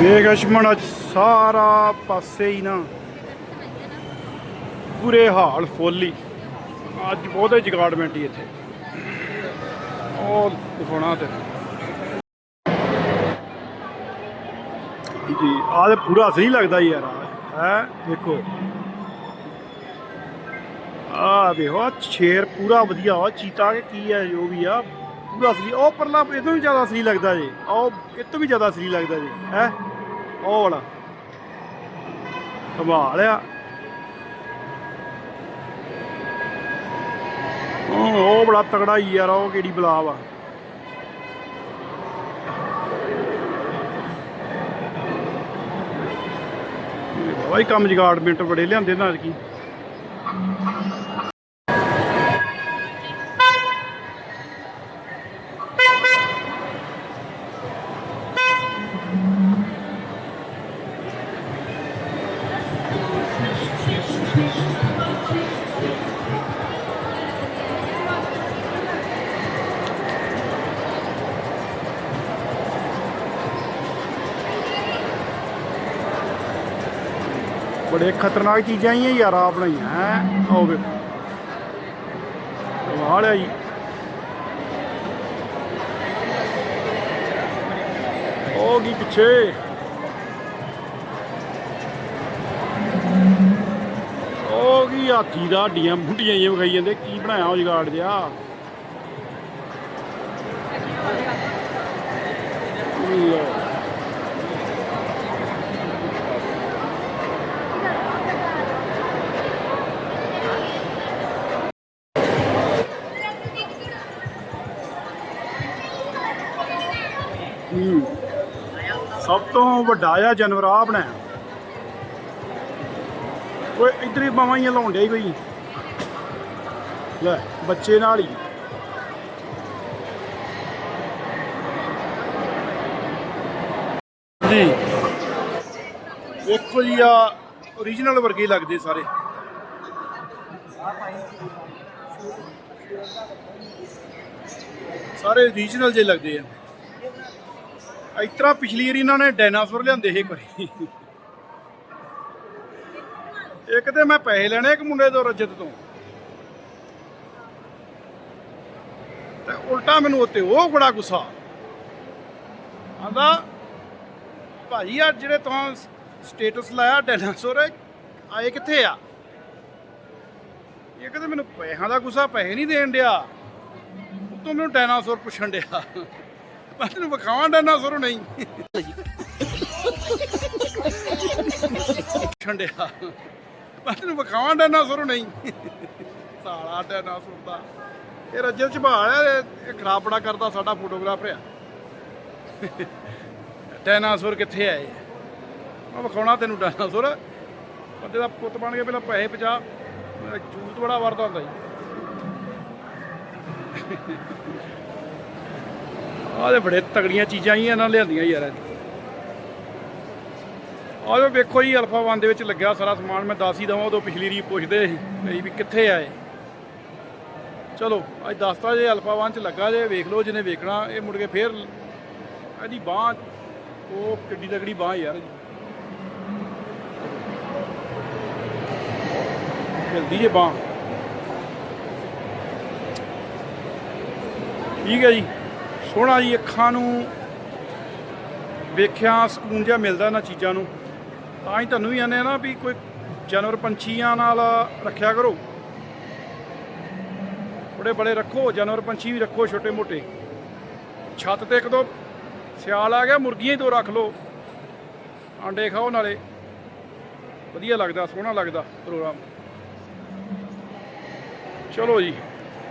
ਵੇਖ ਅਸ਼ਮਣ ਅੱਜ ਸਾਰਾ ਪਾਸੇ ਹੀ ਨਾ। ਬੁਰੇ ਹਾਲ ਫੁੱਲ ਹੀ। ਅੱਜ ਬਹੁਤੇ ਜਗਾੜਮੈਂਟ ਹੀ ਇੱਥੇ। ਉਹ ਦਿਖਾਉਣਾ ਤੇ ਜੀ, ਆਹ ਤੇ ਪੂਰਾ ਸਹੀ ਲੱਗਦਾ ਯਾਰ ਹੈ, ਦੇਖੋ। ਆ ਵੇਖੋ ਸ਼ੇਰ ਪੂਰਾ ਵਧੀਆ ਵਾ ਚੀਤਾ ਕਿ ਕੀ ਹੈ ਜੋ ਵੀ ਆ। ਪੂਰਾ ਅਸਲੀ ਉਹ ਪਰਲਾ ਇਹ ਤੋਂ ਵੀ ਜ਼ਿਆਦਾ ਅਸਲੀ ਲੱਗਦਾ ਜੀ। ਉਹ ਇਹ ਤੋਂ ਵੀ ਜ਼ਿਆਦਾ ਅਸਲੀ ਲੱਗਦਾ ਜੀ। ਹੈ? ਉਹ ਵਾਲਾ। ਕਮਾਲ ਆ। ਉਹ ਬੜਾ ਤਗੜਾ ਹੀ ਯਾਰ, ਉਹ ਕਿਹੜੀ ਬਲਾ ਵਾ ਵਾਈ ਕੰਮ ਮਿੰਟ ਬੜੇ ਲਿਆਂਦੇ ਨਾਲ ਕੀ ਬੜੇ ਖਤਰਨਾਕ ਚੀਜ਼ਾਂ ਹੀ ਆ ਯਾਰ ਆ ਬਣਾਈਆਂ ਹੈ? ਆਓ ਵੇਖੋ। ਕਮਾਲ ਆ ਜੀ। ਉਹ ਕੀ ਪਿੱਛੇ? ਉਹ ਕੀ ਹਾਥੀ ਦਾ ਹੱਡੀਆਂ ਮੁੰਡੀਆਂ ਜਿਹੀਆਂ ਵਿਖਾਈ ਜਾਂਦੇ, ਕੀ ਬਣਾਇਆ ਉਹ ਜਗਾੜ ਜਿਆ ਲਓ। ਸਭ ਤੋਂ ਵੱਡਾ ਆ ਜਾਨਵਰ ਆ ਬਣਾਇਆ ਕੋਈ ਇਧਰ ਹੀ ਬਾਵਾਂ ਹੀ ਲਾਉਣ ਡਿਆ ਕੋਈ। ਲੈ ਬੱਚੇ ਨਾਲ ਹੀ। ਜੀ। ਦੇਖੋ ਜੀ ਆ origignal ਵਰਗੇ ਲੱਗਦੇ ਸਾਰੇ। ਸਾਰੇ origignal ਜੇ ਲੱਗਦੇ ਆ। ਇਸ ਤਰ੍ਹਾਂ ਪਿਛਲੀ ਵਾਰੀ ਇਹਨਾਂ ਨੇ ਡਾਇਨਾਸੌਰ ਲਿਆਂਦੇ ਸੀ ਕੋਈ ਇੱਕ ਤੇ ਮੈਂ ਪੈਸੇ ਲੈਣੇ ਇੱਕ ਮੁੰਡੇ ਤੋਂ ਰਜਤ ਤੋਂ। ਤੇ ਉਲਟਾ ਮੈਨੂੰ ਉੱਤੇ ਉਹ ਬੜਾ ਗੁੱਸਾ। ਆਂਦਾ ਭਾਜੀ ਆ ਜਿਹੜੇ ਤੁਸੀਂ ਸਟੇਟਸ ਲਾਇਆ ਡਾਇਨਾਸੌਰ, ਆਏ ਕਿੱਥੇ ਆ? ਇਹ ਕਹਿੰਦੇ, ਮੈਨੂੰ ਪੈਸਿਆਂ ਦਾ ਗੁੱਸਾ, ਪੈਸੇ ਨਹੀਂ ਦੇਣ ਡਿਆ। ਉਤੋਂ ਮੈਨੂੰ ਡਾਇਨਾਸੌਰ ਪੁੱਛਣ ਡਿਆ। ਮੈਂ ਤੈਨੂੰ ਵਿਖਾਵਾਂ ਡਾਇਨਾਸੌਰ ਨਹੀਂ। ਪੁੱਛਣ ਮੈਂ ਤੈਨੂੰ ਵਿਖਾਵਾਂ ਡਾਇਨਾਸੌਰ ਨਹੀਂ। ਸਾਲਾ ਡਾਇਨਾਸੌਰ ਦਾ। ਇਹ ਰੱਜਲ ਝਬਾਲ ਹੈ ਇਹ- ਇਹ ਖਰਾਬ ਬੜਾ ਕਰਦਾ ਸਾਡਾ ਫੋਟੋਗ੍ਰਾਫਰ ਆ। ਡਾਇਨਾਸੌਰ ਕਿੱਥੇ ਆਏ ਮੈਂ ਵਿਖਾਉਣਾ ਤੈਨੂੰ ਡਾਇਨਾਸੌਰ ਬੰਦੇ ਦਾ ਪੁੱਤ ਬਣ ਕੇ ਪਹਿਲਾਂ ਪੈਸੇ ਪਚਾ ਜੂਤ ਬੜਾ ਵਰਦਾ ਹੁੰਦਾ ਜੀ ਆਹ ਤੇ ਬੜੇ ਤਗੜੀਆਂ ਚੀਜ਼ਾਂ ਹੀ ਇਹਨਾਂ ਲਿਆਂਦੀਆਂ ਯਾਰ। ਆਹ ਵੇਖੋ ਜੀ ਅਲਫਾ 1 ਦੇ ਵਿੱਚ ਲੱਗਿਆ ਸਾਰਾ ਸਮਾਨ, ਮੈਂ ਦੱਸ ਹੀ ਦਵਾਂ, ਉਦੋਂ ਪਿਛਲੀ ਰੀ ਪੁੱਛਦੇ ਸੀ ਵੀ ਵੀ ਕਿੱਥੇ ਆਏ ਚਲੋ, ਅੱਜ ਦੱਸਤਾ ਜੇ ਅਲਫਾ 1 ਚ ਲੱਗਾ ਜੇ, ਵੇਖ ਲਓ ਜਿਹਨੇ ਵੇਖਣਾ, ਇਹ ਮੁੜ ਕੇ ਫੇਰ ਇਹਦੀ ਬਾਹ, ਉਹ ਕਿੱਡੀ ਤਗੜੀ ਬਾਹ ਯਾਰ। ਇਹਦੀ। ਜਲਦੀ ਜੇ ਬਾਹ। ਠੀਕ ਹੈ ਜੀ। ਸੋਹਣਾ ਜੀ ਅੱਖਾਂ ਨੂੰ ਵੇਖਿਆ, ਸਕੂਨ ਜਿਹਾ ਮਿਲਦਾ ਇਹਨਾਂ ਚੀਜ਼ਾਂ ਨੂੰ। ਤਾਂ ਹੀ ਤੁਹਾਨੂੰ ਵੀ ਆਨੇ ਆ ਨਾ ਵੀ ਕੋਈ ਜਾਨਵਰ ਪੰਛੀਆਂ ਨਾਲ ਰੱਖਿਆ ਕਰੋ। ਥੋੜੇ ਬੜੇ ਰੱਖੋ, ਜਾਨਵਰ ਪੰਛੀ ਵੀ ਰੱਖੋ ਛੋਟੇ ਮੋਟੇ। ਛੱਤ ਤੇ ਇੱਕ ਦੋ ਸਿਆਲ ਆ ਗਿਆ, ਮੁਰਗੀਆਂ ਹੀ ਦੋ ਰੱਖ ਲਓ। ਆਂਡੇ ਖਾਓ ਨਾਲੇ। ਵਧੀਆ ਲੱਗਦਾ, ਸੋਹਣਾ ਲੱਗਦਾ ਪ੍ਰੋਗਰਾਮ। ਚਲੋ ਜੀ।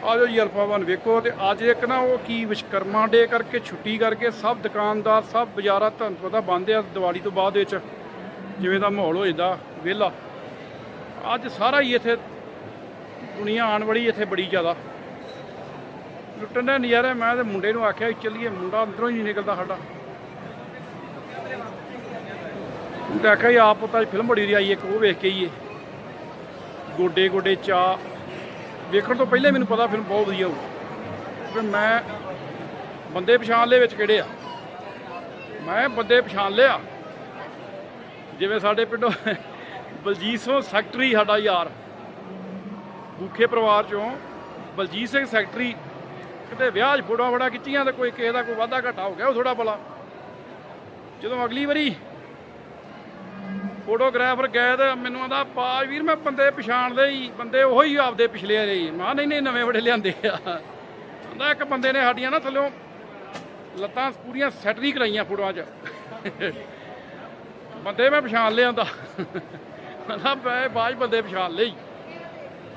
ਆ ਜੀ ਅਲਫਾ 1 ਵੇਖੋ ਤੇ ਅੱਜ ਇੱਕ ਨਾ ਉਹ ਕੀ ਵਿਸ਼ਕਰਮਾ ਡੇ ਕਰਕੇ ਛੁੱਟੀ ਕਰਕੇ ਸਭ ਦੁਕਾਨਦਾਰ, ਸਭ ਬਾਜ਼ਾਰਾਂ ਤੁਹਾਨੂੰ ਪਤਾ ਬੰਦ ਆ ਦੀਵਾਲੀ ਤੋਂ ਬਾਅਦ ਵਿੱਚ, ਜਿਵੇਂ ਦਾ ਮਾਹੌਲ ਹੋ ਜਾਂਦਾ ਵਿਹਲਾ। ਅੱਜ ਸਾਰਾ ਹੀ ਇੱਥੇ ਦੁਨੀਆ ਆਉਣ ਵਾਲੀ ਇੱਥੇ ਬੜੀ ਜ਼ਿਆਦਾ। ਲੁੱਟਣ ਦਾ ਨਜ਼ਾਰਾ, ਮੈਂ ਤੇ ਮੁੰਡੇ ਨੂੰ ਆਖਿਆ ਚੱਲੀਏ, ਮੁੰਡਾ ਅੰਦਰੋਂ ਹੀ ਨਹੀਂ ਨਿਕਲਦਾ ਸਾਡਾ। ਉਹ ਆਖਿਆ ਜੀ ਆਪ ਪਤਾ ਫਿਲਮ ਬੜੀ ਰਹੀ ਆਈ ਇੱਕ ਉਹ ਵੇਖ ਕੇ ਹੀ ਏ ਗੋਡੇ ਗੋਡੇ ਚਾ ਵੇਖਣ ਤੋਂ ਪਹਿਲੇ ਮੈਨੂੰ ਪਤਾ ਫਿਲਮ ਬਹੁਤ ਵਧੀਆ ਹੋਊ। ਫਿਰ ਮੈਂ ਬੰਦੇ ਪਛਾਣ ਲਏ ਵਿੱਚ ਕਿਹੜੇ ਆ? ਮੈਂ ਬੰਦੇ ਪਛਾਣ ਲਿਆ। ਜਿਵੇਂ ਸਾਡੇ ਪਿੰਡੋਂ ਬਲਜੀਤ ਸਿੰਘ ਸੈਕਟਰੀ ਸਾਡਾ ਯਾਰ, ਭੁੱਖੇ ਪਰਿਵਾਰ ਚੋਂ ਬਲਜੀਤ ਸਿੰਘ ਸੈਕਟਰੀ ਕਿਤੇ ਵਿਆਹ 'ਚ ਫੋਟੋਆਂ ਫੜਾ ਖਿੱਚੀਆਂ ਤੇ ਕੋਈ ਕਿਸੇ ਦਾ ਕੋਈ ਵਾਧਾ ਘਾਟਾ ਹੋ ਗਿਆ ਉਹ ਥੋੜਾ ਬਲਾ ਜਦੋਂ ਅਗਲੀ ਵਾਰੀ ਫੋਟੋਗ੍ਰਾਫਰ ਗਏ ਮੈਨੂੰ ਆਂਦਾ ਪਾ ਵੀਰ, ਮੈਂ ਬੰਦੇ ਪਛਾਣਦੇ ਹੀ ਬੰਦੇ ਉਹੋ ਹੀ ਆਪਦੇ ਪਿਛਲੇ ਆ ਰਹੀ ਮੈਂ ਕਿਹਾ, ਨਹੀਂ ਨਹੀਂ, ਨਵੇਂ ਬੜੇ ਲਿਆਂਦੇ ਆ। ਆਂਦਾ, ਇੱਕ ਬੰਦੇ ਨੇ ਸਾਡੀਆਂ ਨਾ ਥੱਲਿਓਂ ਲੱਤਾਂ ਪੂਰੀਆਂ ਸੈਟ ਨਹੀਂ ਕਰਾਈਆਂ ਫੋਟੋਆਂ 'ਚ। ਬੰਦੇ ਮੈਂ ਪਛਾਣ ਲਿਆਂਦਾ ਆਂਦਾ। ਮੈਂ ਬਾਅਦ ਬੰਦੇ ਪਛਾਣ ਲਈ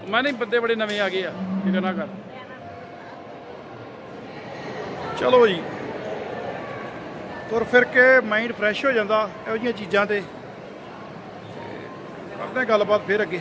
ਮੈਂ ਨਹੀਂ, ਬੰਦੇ ਬੜੇ ਨਵੇਂ ਆ ਗਏ ਆ, ਫਿਕਰ ਨਾ ਕਰ। ਚਲੋ ਜੀ। ਤੁਰ ਫਿਰ ਕੇ ਮਾਈਂਡ ਫਰੈਸ਼ ਹੋ ਜਾਂਦਾ ਇਹੋ ਜਿਹੀਆਂ ਚੀਜ਼ਾਂ ਤੇ। ਕਰਦੇ ਹਾਂ ਗੱਲਬਾਤ ਫਿਰ ਅੱਗੇ।